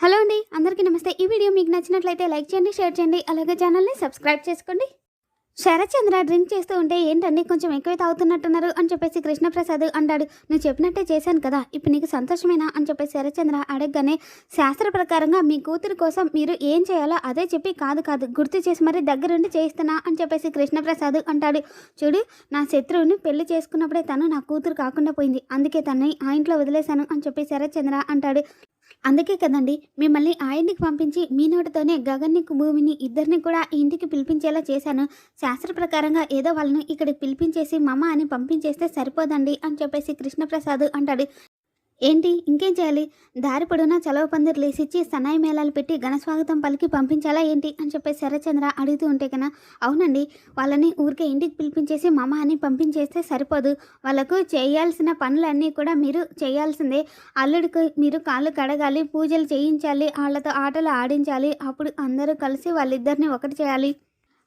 Hello అండి అందరికీ నమస్తే. ఈ వీడియో మీకు నచ్చినట్లయితే లైక్ చేయండి షేర్ చేయండి అలాగే ఛానల్ని సబ్స్క్రైబ్ చేసుకోండి. శరత్చంద్ర డ్రింక్ చేస్తూ ఉంటే ఏంటండి కొంచెం ఎక్కువ తాగుతున్నట్టున్నారు అని చెప్పేసి కృష్ణప్రసాద్ అంటాడు. నువ్వు చెప్పినట్టే చేశాను కదా ఇప్పుడు నీకు సంతోషమేనా? అని చెప్పేసి శరత్చంద్ర అడగగానే శాస్త్ర ప్రకారంగా మీ కూతురు కోసం మీరు ఏం చేయాలో అదే చెప్పి కాదు కాదు గుర్తు చేసి మరి దగ్గరుండి చేయిస్తున్నా అని చెప్పేసి కృష్ణప్రసాద్ అంటాడు. చూడు నా శత్రువుని పెళ్ళి చేసుకున్నప్పుడే తను నా కూతురు కాకుండా పోయింది అందుకే తనని ఆ ఇంట్లో వదిలేశాను అని చెప్పి శరత్చంద్ర అంటాడు. అందుకే కదండి మిమ్మల్ని ఆయన్నికి పంపించి మీ నోటితోనే గగన్ని భూమిని ఇద్దరిని కూడా ఇంటికి పిలిపించేలా చేశాను. శాస్త్ర ప్రకారంగా ఏదో వాళ్ళని ఇక్కడికి పిలిపించేసి మమ్మ అని పంపించేస్తే సరిపోదండి అని చెప్పేసి కృష్ణప్రసాద్ అంటాడు. ఏంటి? ఇంకేం చేయాలి? దారి పొడవునా చలవ పందిరి లేసిచ్చి సన్నాయి మేళాలు పెట్టి ఘనస్వాగతం పలికి పంపించాలా ఏంటి? అని చెప్పి శరచంద్ర అడుగుతూ ఉంటే కన్నా అవునండి. వాళ్ళని ఊరికే ఇంటికి పిలిపించేసి మమ అని పంపించేస్తే సరిపోదు. వాళ్ళకు చేయాల్సిన పనులన్నీ కూడా మీరు చేయాల్సిందే. అల్లుడికి మీరు కాళ్ళు కడగాలి పూజలు చేయించాలి వాళ్ళతో ఆటలు ఆడించాలి. అప్పుడు అందరూ కలిసి వాళ్ళిద్దరిని ఒకటి చేయాలి.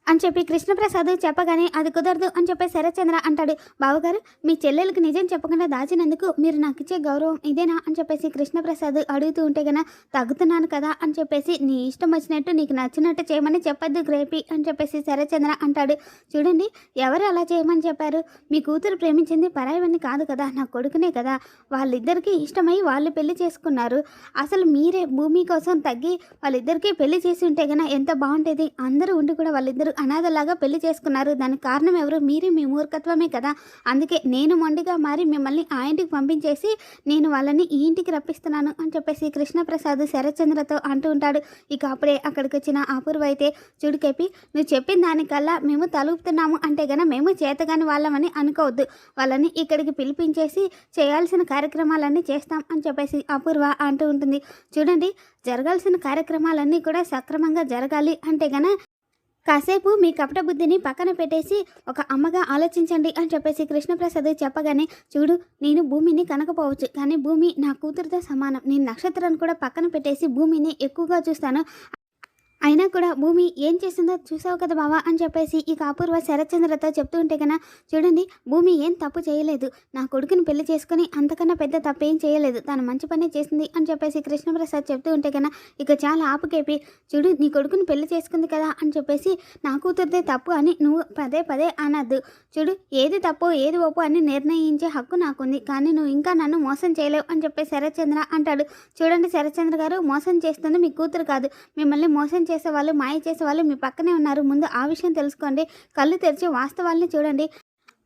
అని చెప్పి కృష్ణప్రసాద్ చెప్పగానే అది కుదరదు అని చెప్పి శరత్చంద్ర అంటాడు. బావగారు మీ చెల్లెలకు నిజం చెప్పకుండా దాచినందుకు మీరు నాకు ఇచ్చే గౌరవం ఇదేనా? అని చెప్పేసి కృష్ణప్రసాద్ అడుగుతూ ఉంటే గన తగ్గుతున్నాను కదా అని చెప్పేసి నీ ఇష్టం వచ్చినట్టు నీకు నచ్చినట్టు చేయమని చెప్పొద్దు గ్రేపి అని చెప్పేసి శరత్చంద్ర అంటాడు. చూడండి ఎవరు అలా చేయమని చెప్పారు? మీ కూతురు ప్రేమించింది పరాయవని కాదు కదా నా కొడుకునే కదా. వాళ్ళిద్దరికీ ఇష్టమై వాళ్ళు పెళ్ళి చేసుకున్నారు. అసలు మీరే భూమి కోసం తగ్గి వాళ్ళిద్దరికీ పెళ్ళి చేసి ఉంటే గన ఎంత బాగుండేది? అందరూ ఉండి కూడా వాళ్ళిద్దరు అనాథలాగా పెళ్ళి చేసుకున్నారు. దానికి కారణం ఎవరు? మీరే మీ మూర్ఖత్వమే కదా. అందుకే నేను మొండిగా మారి మిమ్మల్ని ఆ ఇంటికి పంపించేసి నేను వాళ్ళని ఈ ఇంటికి రప్పిస్తున్నాను అని చెప్పేసి కృష్ణప్రసాద్ శరత్చంద్రతో అంటూ ఉంటాడు. ఇక అప్పుడే అక్కడికి వచ్చిన అపూర్వ అయితే చుడుకెప్పి నువ్వు చెప్పిన దానికల్లా మేము తలుపుతున్నాము అంటే గన మేము చేతగాని వాళ్ళమని అనుకోవద్దు. వాళ్ళని ఇక్కడికి పిలిపించేసి చేయాల్సిన కార్యక్రమాలన్నీ చేస్తాం అని చెప్పేసి అపూర్వ అంటూ ఉంటుంది. చూడండి జరగాల్సిన కార్యక్రమాలన్నీ కూడా సక్రమంగా జరగాలి అంటే గన కాసేపు మీ కపట బుద్ధిని పక్కన పెట్టేసి ఒక అమ్మగా ఆలోచించండి అని చెప్పేసి కృష్ణప్రసాద్ చెప్పగానే చూడు నేను భూమిని కనకపోవచ్చు కానీ భూమి నా కూతురుతో సమానం. నేను నక్షత్రాన్ని కూడా పక్కన పెట్టేసి భూమిని ఎక్కువగా చూస్తాను. అయినా కూడా భూమి ఏం చేసిందో చూసావు కదా బావా అని చెప్పేసి ఇక అపూర్వ శరత్చంద్రతో చెప్తూ ఉంటే కన్నా చూడండి భూమి ఏం తప్పు చేయలేదు. నా కొడుకుని పెళ్ళి చేసుకుని అంతకన్నా పెద్ద తప్పు ఏం చేయలేదు. తను మంచి పనే చేసింది అని చెప్పేసి కృష్ణప్రసాద్ చెప్తూ ఉంటే కన్నా ఇక చాలా ఆపుకేపి చూడు నీ కొడుకుని పెళ్ళి చేసుకుంది కదా అని చెప్పేసి నా కూతురిదే తప్పు అని నువ్వు పదే పదే అనద్దు. చూడు ఏది తప్పు ఏది ఒప్పు అని నిర్ణయించే హక్కు నాకుంది. కానీ నువ్వు ఇంకా నన్ను మోసం చేయలేవు అని చెప్పి శరత్చంద్ర అంటాడు. చూడండి శరత్చంద్ర గారు మోసం చేస్తుంది మీ కూతురు కాదు. మిమ్మల్ని మోసం చేసే వాళ్ళు మాయ చేసే వాళ్ళు మీ పక్కనే ఉన్నారు. ముందు ఆ విషయం తెలుసుకోండి. కళ్ళు తెరిచి వాస్తవాల్ని చూడండి.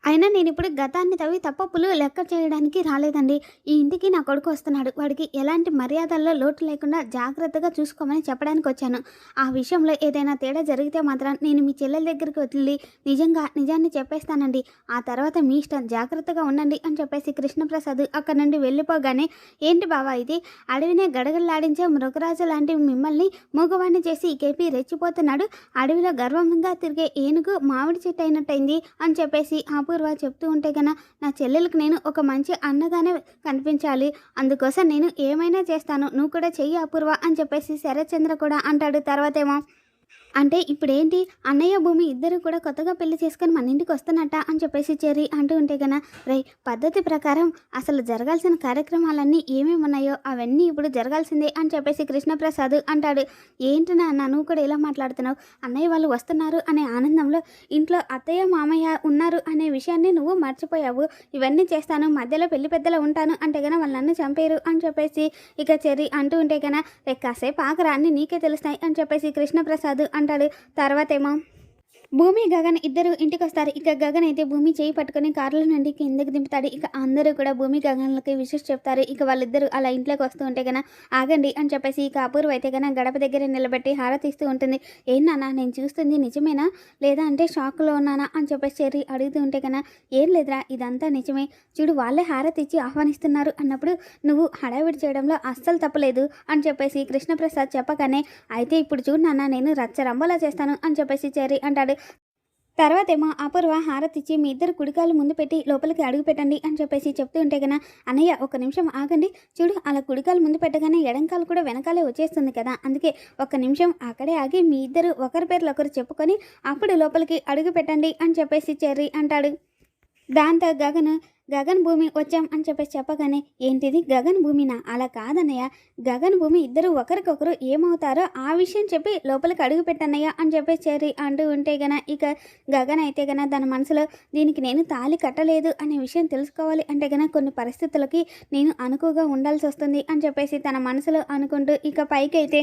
అయినా నేను ఇప్పుడు గతాన్ని తవ్వి తప్పప్పులు లెక్క చేయడానికి రాలేదండి. ఈ ఇంటికి నా కొడుకు వస్తున్నాడు. వాడికి ఎలాంటి మర్యాదల్లో లోటు లేకుండా జాగ్రత్తగా చూసుకోమని చెప్పడానికి వచ్చాను. ఆ విషయంలో ఏదైనా తేడా జరిగితే మాత్రం నేను మీ చెల్లెల దగ్గరికి వెళ్ళి నిజంగా నిజాన్ని చెప్పేస్తానండి. ఆ తర్వాత మీ ఇష్టం. జాగ్రత్తగా ఉండండి అని చెప్పేసి కృష్ణప్రసాద్ అక్కడ నుండి వెళ్ళిపోగానే ఏంటి బావా ఇది? అడవినే గడగడలాడించే మృగరాజు లాంటి మిమ్మల్ని మూగవాణ్ణి చేసి కేపీ రెచ్చిపోతున్నాడు. అడవిలో గర్వంగా తిరిగే ఏనుగు మామిడి చెట్టు అయినట్టయింది అని చెప్పేసి ఆపు అపూర్వ చెప్తూ ఉంటే కన్నా నా చెల్లెలకు నేను ఒక మంచి అన్నగానే కనిపించాలి. అందుకోసం నేను ఏమైనా చేస్తాను. నువ్వు కూడా చెయ్యి అపూర్వ అని చెప్పేసి శరత్చంద్ర కూడా అంటాడు. తర్వాతేమో అంటే ఇప్పుడేంటి? అన్నయ్య భూమి ఇద్దరు కూడా కొత్తగా పెళ్ళి చేసుకొని మన ఇంటికి వస్తున్నట్ట అని చెప్పేసి చెరి అంటూ ఉంటే కన్నా రై పద్ధతి ప్రకారం అసలు జరగాల్సిన కార్యక్రమాలన్నీ ఏమేమి ఉన్నాయో అవన్నీ ఇప్పుడు జరగాల్సిందే అని చెప్పేసి కృష్ణప్రసాద్ అంటాడు. ఏంటి నాన్న నువ్వు కూడా ఇలా మాట్లాడుతున్నావు? అన్నయ్య వాళ్ళు వస్తున్నారు అనే ఆనందంలో ఇంట్లో అత్తయ్య మామయ్య ఉన్నారు అనే విషయాన్ని నువ్వు మర్చిపోయావు. ఇవన్నీ చేస్తాను మధ్యలో పెళ్ళి పెద్దలు ఉంటాను అంటే కన్నా వాళ్ళు నన్ను చంపేరు అని చెప్పేసి ఇక చెరి అంటూ ఉంటే కన్నా రే కాసేపు ఆకరాన్ని నీకే తెలుస్తాయి అని చెప్పేసి కృష్ణప్రసాద్ అంటాడు. తర్వాతేమో భూమి గగన్ ఇద్దరు ఇంటికి వస్తారు ఇక గగన్ అయితే భూమి చేయి పట్టుకుని కార్ల నుండి కిందకి దింపుతాడు. ఇక అందరూ కూడా భూమి గగన్లకి విషెస్ చెప్తారు. ఇక వాళ్ళిద్దరూ అలా ఇంట్లోకి వస్తూ ఉంటే కన్నా ఆగండి అని చెప్పేసి ఇక అపూర్వ అయితే కన్నా గడప దగ్గర నిలబెట్టి హారతిస్తూ ఉంటుంది. ఏం నాన్న నేను చూస్తుంది నిజమేనా? లేదా అంటే షాక్లో ఉన్నానా? అని చెప్పేసి చెర్రి అడుగుతూ ఉంటే కన్నా ఏం లేదురా ఇదంతా నిజమే. చూడు వాళ్ళే హారతి ఇచ్చి ఆహ్వానిస్తున్నారు. అన్నప్పుడు నువ్వు హడావిడి చేయడంలో అస్సలు తప్పలేదు అని చెప్పేసి కృష్ణప్రసాద్ చెప్పగానే అయితే ఇప్పుడు చూడు నాన్న నేను రచ్చరంబలా చేస్తాను అని చెప్పేసి చెర్రి అంటాడు. తర్వాతేమో అపూర్వ హారతిచ్చి మీ ఇద్దరు కుడికాలు ముందు పెట్టి లోపలికి అడుగు పెట్టండి అని చెప్పేసి చెప్తూ ఉంటే కదా అన్నయ్య ఒక నిమిషం ఆగండి. చూడు అలా కుడికాలు ముందు పెట్టగానే ఎడంకాలు కూడా వెనకాలే వచ్చేస్తుంది కదా. అందుకే ఒక నిమిషం అక్కడే ఆగి మీ ఇద్దరు ఒకరి పేర్లు ఒకరు చెప్పుకొని అప్పుడు లోపలికి అడుగు పెట్టండి అని చెప్పేసి చెర్రి అంటాడు. దాంతో గగను గగన్ భూమి వచ్చాం అని చెప్పేసి చెప్పగానే ఏంటిది? గగన్ భూమినా? అలా కాదన్నయ్య. గగన్ భూమి ఇద్దరు ఒకరికొకరు ఏమవుతారో ఆ విషయం చెప్పి లోపలికి అడుగు పెట్టన్నయ్య అని చెప్పేసి చెర్రి అంటూ ఉంటే గన ఇక గగన్ అయితే గన తన మనసులో దీనికి నేను తాళి కట్టలేదు అనే విషయం తెలుసుకోవాలి అంటే గన కొన్ని పరిస్థితులకి నేను అనుకువగా ఉండాల్సి వస్తుంది అని చెప్పేసి తన మనసులో అనుకుంటూ ఇక పైకి అయితే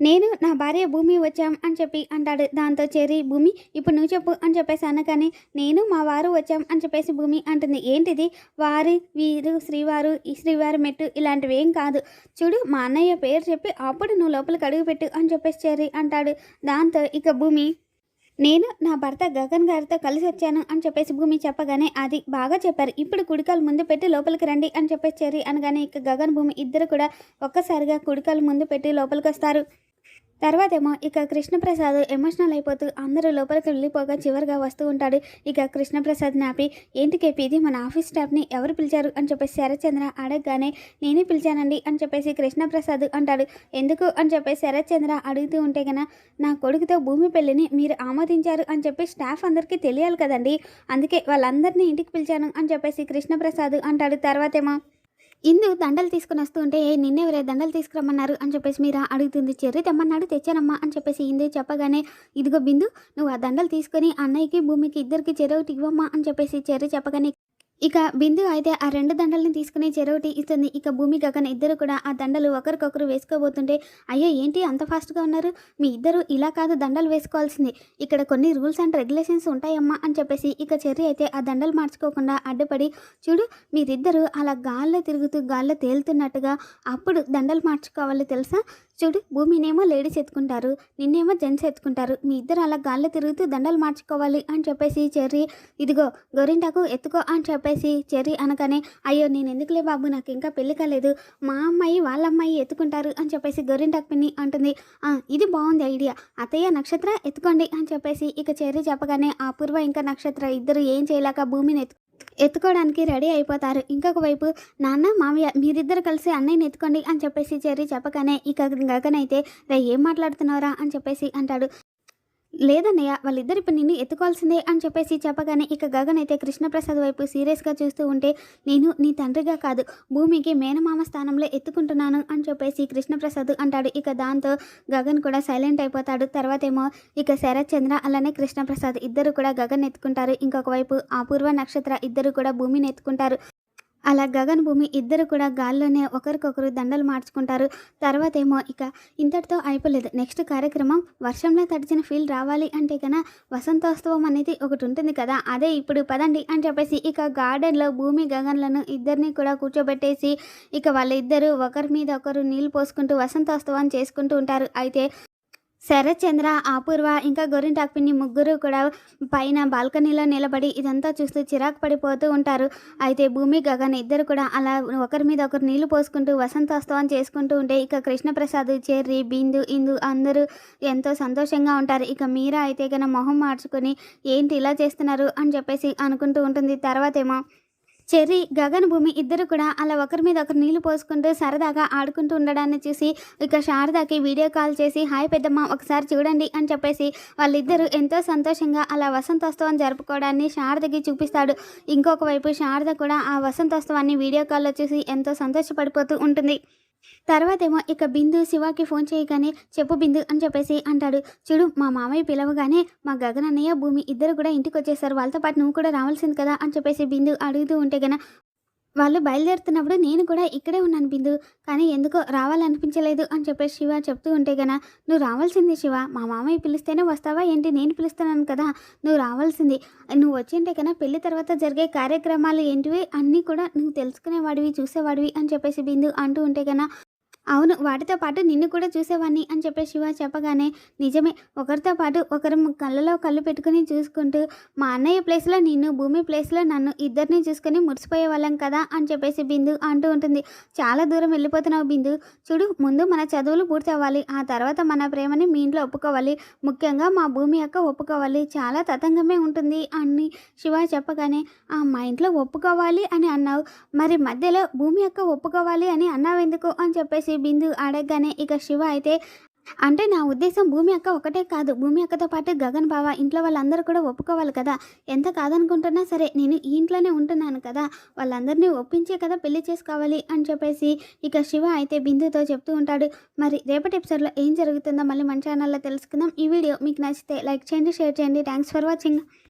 నేను నా భార్య భూమి వచ్చాం అని చెప్పి అంటాడు. దాంతో చెరి భూమి ఇప్పుడు నువ్వు చెప్పు అని చెప్పేసి అనగానే నేను మా వారు వచ్చాం అని చెప్పేసి భూమి అంటుంది. ఏంటిది? వారి వీరు శ్రీవారు ఈ శ్రీవారి మెట్టు ఇలాంటివి ఏం కాదు. చూడు మా అన్నయ్య పేరు చెప్పి అప్పుడు నువ్వు లోపలికి అడుగుపెట్టు అని చెప్పేసి చెరి అంటాడు. దాంతో ఇక భూమి నేను నా భర్త గగన్ గారితో కలిసి వచ్చాను అని చెప్పేసి భూమి చెప్పగానే అది బాగా చెప్పారు. ఇప్పుడు కుడికాలు ముందు పెట్టి లోపలికి రండి అని చెప్పేసి చెరి అనగానే ఇక గగన్ భూమి ఇద్దరు కూడా ఒక్కసారిగా కుడికాలు ముందు పెట్టి లోపలికి వస్తారు. తర్వాత ఏమో ఇక కృష్ణప్రసాద్ ఎమోషనల్ అయిపోతూ అందరూ లోపలికి వెళ్ళిపోగా చివరిగా వస్తూ ఉంటాడు. ఇక కృష్ణప్రసాద్ నాపి ఏంటి కేపీ ఇది మన ఆఫీస్ స్టాఫ్ని ఎవరు పిలిచారు? అని చెప్పేసి శరత్చంద్ర అడగగానే నేనే పిలిచానండి అని చెప్పేసి కృష్ణప్రసాద్ అంటాడు. ఎందుకు? అని చెప్పేసి శరత్చంద్ర అడుగుతూ ఉంటే కన నా కొడుకుతో భూమి పెళ్ళిని మీరు ఆమోదించారు అని చెప్పి స్టాఫ్ అందరికీ తెలియాలి కదండి. అందుకే వాళ్ళందరినీ ఇంటికి పిలిచాను అని చెప్పేసి కృష్ణప్రసాద్ అంటాడు. తర్వాతేమో ఇందు దండలు తీసుకుని వస్తూ ఉంటే "ఏ, నిన్నెవరే దండలు తీసుకురమ్మన్నారు? అని చెప్పేసి మీరా అడుగుతుంది. చెర్రి తెమ్మన్నాడు తెచ్చానమ్మా అని చెప్పేసి ఇందు చెప్పగానే ఇదిగో బిందు నువ్వు ఆ దండలు తీసుకొని అన్నయ్యకి భూమికి ఇద్దరికి చెరొకటి ఇవ్వమ్మా అని చెప్పేసి చెర్రి చెప్పగానే ఇక బిందు అయితే ఆ రెండు దండల్ని తీసుకుని చెరొకటి ఇస్తుంది. ఇక భూమి గగన్ ఇద్దరు కూడా ఆ దండలు ఒకరికొకరు వేసుకోబోతుంటే అయ్యో ఏంటి అంత ఫాస్ట్గా ఉన్నారు? మీ ఇద్దరు ఇలా కాదు దండలు వేసుకోవాల్సింది. ఇక్కడ కొన్ని రూల్స్ అండ్ రెగ్యులేషన్స్ ఉంటాయమ్మా అని చెప్పేసి ఇక చెర్రి అయితే ఆ దండలు మార్చుకోకుండా అడ్డుపడి చూడు మీరిద్దరూ అలా గాల్లో తిరుగుతూ గాల్లో తేలుతున్నట్టుగా అప్పుడు దండలు మార్చుకోవాలి తెలుసా? చూడు భూమినేమో లేడీస్ ఎత్తుకుంటారు నిన్నేమో జెంట్స్ ఎత్తుకుంటారు మీ ఇద్దరు అలా గాల్లో తిరుగుతూ దండలు మార్చుకోవాలి అని చెప్పేసి చెర్రి ఇదిగో గొరింటాకు ఎత్తుకో అని చెప్పేసి చెప్పేసి చెర్రి అనగానే అయ్యో నేను ఎందుకులే బాబు నాకు ఇంకా పెళ్ళి కాలేదు. మా అమ్మాయి వాళ్ళ అమ్మాయి ఎత్తుకుంటారు అని చెప్పేసి గోరింటాకు పిన్ని అంటుంది. "ఆ, ఇది బాగుంది ఐడియా. అత్తయ్య నక్షత్ర ఎత్తుకోండి అని చెప్పేసి ఇక చెర్రి చెప్పగానే అపూర్వ ఇంకా నక్షత్ర ఇద్దరు ఏం చేయలేక భూమిని ఎత్తు ఎత్తుకోవడానికి రెడీ అయిపోతారు. ఇంకొక వైపు నాన్న మామయ్య మీరిద్దరు కలిసి అన్నయ్యని ఎత్తుకోండి అని చెప్పేసి చెర్రి చెప్పగానే ఇక గగనైతే రే ఏం మాట్లాడుతున్నారా అని చెప్పేసి అంటాడు. లేదన్నయ్య వాళ్ళిద్దరు ఇప్పుడు నిన్ను ఎత్తుకోవాల్సిందే అని చెప్పేసి చెప్పగానే ఇక గగన్ అయితే కృష్ణప్రసాద్ వైపు సీరియస్గా చూస్తూ ఉంటే నేను నీ తండ్రిగా కాదు భూమికి మేనమామ స్థానంలో ఎత్తుకుంటున్నాను అని చెప్పేసి కృష్ణప్రసాద్ అంటాడు. ఇక దాంతో గగన్ కూడా సైలెంట్ అయిపోతాడు. తర్వాత ఏమో ఇక శరత్ చంద్ర అలానే కృష్ణప్రసాద్ ఇద్దరు కూడా గగన్ ఎత్తుకుంటారు. ఇంకొక వైపు అపూర్వ నక్షత్ర ఇద్దరు కూడా భూమిని ఎత్తుకుంటారు. అలా గగన్ భూమి ఇద్దరు కూడా గాల్లోనే ఒకరికొకరు దండలు మార్చుకుంటారు. తర్వాత ఏమో ఇక ఇంతటితో అయిపోలేదు. నెక్స్ట్ కార్యక్రమం వర్షంలో తడిచిన ఫీల్ రావాలి అంటే కన్నా వసంతోత్సవం అనేది ఒకటి ఉంటుంది కదా అదే ఇప్పుడు పదండి అని చెప్పేసి ఇక గార్డెన్లో భూమి గగన్లను ఇద్దరిని కూడా కూర్చోబెట్టేసి ఇక వాళ్ళిద్దరూ ఒకరి మీద ఒకరు నీళ్ళు పోసుకుంటూ వసంతోత్సవం చేసుకుంటూ ఉంటారు. అయితే శరత్చంద్ర అపూర్వ ఇంకా గోరింటాక్ పిన్ని ముగ్గురు కూడా పైన బాల్కనీలో నిలబడి ఇదంతా చూస్తూ చిరాకు పడిపోతూ ఉంటారు. అయితే భూమి గగన్ ఇద్దరు కూడా అలా ఒకరి మీద ఒకరు నీళ్ళు పోసుకుంటూ వసంతోత్సవం చేసుకుంటూ ఉంటే ఇక కృష్ణప్రసాద్ చెర్రి బిందు ఇందు అందరూ ఎంతో సంతోషంగా ఉంటారు. ఇక మీరా అయితే కన్నా మొహం మార్చుకొని ఏంటి ఇలా చేస్తున్నారు అని చెప్పేసి అనుకుంటూ ఉంటుంది. తర్వాతేమో చెర్రి గగన్ భూమి ఇద్దరు కూడా అలా ఒకరి మీద ఒకరు నీళ్ళు పోసుకుంటూ సరదాగా ఆడుకుంటూ ఉండడాన్ని చూసి ఇక శారదాకి వీడియో కాల్ చేసి హాయ్ పెద్దమ్మ ఒకసారి చూడండి అని చెప్పేసి వాళ్ళిద్దరూ ఎంతో సంతోషంగా అలా వసంతోత్సవం జరుపుకోవడాన్ని శారదకి చూపిస్తాడు. ఇంకొక వైపు శారద కూడా ఆ వసంతోత్సవాన్ని వీడియో కాల్లో చూసి ఎంతో సంతోషపడిపోతూ ఉంటుంది. తర్వాత ఏమో ఇక బిందు శివాకి ఫోన్ చేయగానే చెప్పు బిందు అని చెప్పేసి అంటాడు. చూడు మా మామయ్య పిలవగానే మా గగన్ అన్నయ్య భూమి ఇద్దరు కూడా ఇంటికి వచ్చేసారు వాళ్ళతో పాటు నువ్వు కూడా రావాల్సింది కదా అని చెప్పేసి బిందు అడుగుతూ ఉంటే గన వాళ్ళు బయలుదేరుతున్నప్పుడు నేను కూడా ఇక్కడే ఉన్నాను బిందు. కానీ ఎందుకో రావాలనిపించలేదు అని చెప్పేసి శివ చెప్తూ ఉంటే గన నువ్వు రావాల్సింది శివ. మా మామయ్య పిలిస్తేనే వస్తావా? ఏంటి? నేను పిలుస్తున్నాను కదా. నువ్వు రావాల్సింది. నువ్వు వచ్చింటే కన్నా పెళ్ళి తర్వాత జరిగే కార్యక్రమాలు ఏంటివి? అన్నీ కూడా నువ్వు తెలుసుకునేవాడివి చూసేవాడివి అని చెప్పేసి బిందు అంటూ ఉంటే కన్నా అవును వాటితో పాటు నిన్ను కూడా చూసేవాడిని అని చెప్పేసి శివ చెప్పగానే నిజమే ఒకరితో పాటు ఒకరు కళ్ళలో కళ్ళు పెట్టుకుని చూసుకుంటూ మా అన్నయ్య ప్లేస్లో నిన్ను భూమి ప్లేస్లో నన్ను ఇద్దరిని చూసుకొని మురిసిపోయే వాళ్ళం కదా అని చెప్పేసి బిందు అంటూ ఉంటుంది. చాలా దూరం వెళ్ళిపోతున్నావు బిందు. చూడు ముందు మన చదువులు పూర్తి అవ్వాలి ఆ తర్వాత మన ప్రేమని మీ ఇంట్లో ఒప్పుకోవాలి. ముఖ్యంగా మా భూమి అక్క ఒప్పుకోవాలి. చాలా తతంగమే ఉంటుంది అని శివ చెప్పగానే ఆ మా ఇంట్లో ఒప్పుకోవాలి అని అన్నావు. మరి మధ్యలో భూమి అక్క ఒప్పుకోవాలి అని అన్నావు ఎందుకు అని చెప్పేసి బిందు అడగగానే ఇక శివ అయితే అంటే నా ఉద్దేశం భూమి అక్క ఒకటే కాదు. భూమి అక్కతో పాటు గగన్ బావ ఇంట్లో వాళ్ళందరూ కూడా ఒప్పుకోవాలి కదా. ఎంత కాదనుకుంటున్నా సరే నేను ఈ ఇంట్లోనే ఉంటున్నాను కదా. వాళ్ళందరినీ ఒప్పించే కదా పెళ్ళి చేసుకోవాలి అని చెప్పేసి ఇక శివ అయితే బిందుతో చెప్తూ ఉంటాడు. మరి రేపటి ఎపిసోడ్లో ఏం జరుగుతుందో మళ్ళీ మన ఛానల్లో తెలుసుకుందాం. ఈ వీడియో మీకు నచ్చితే లైక్ చేయండి షేర్ చేయండి. Thanks for watching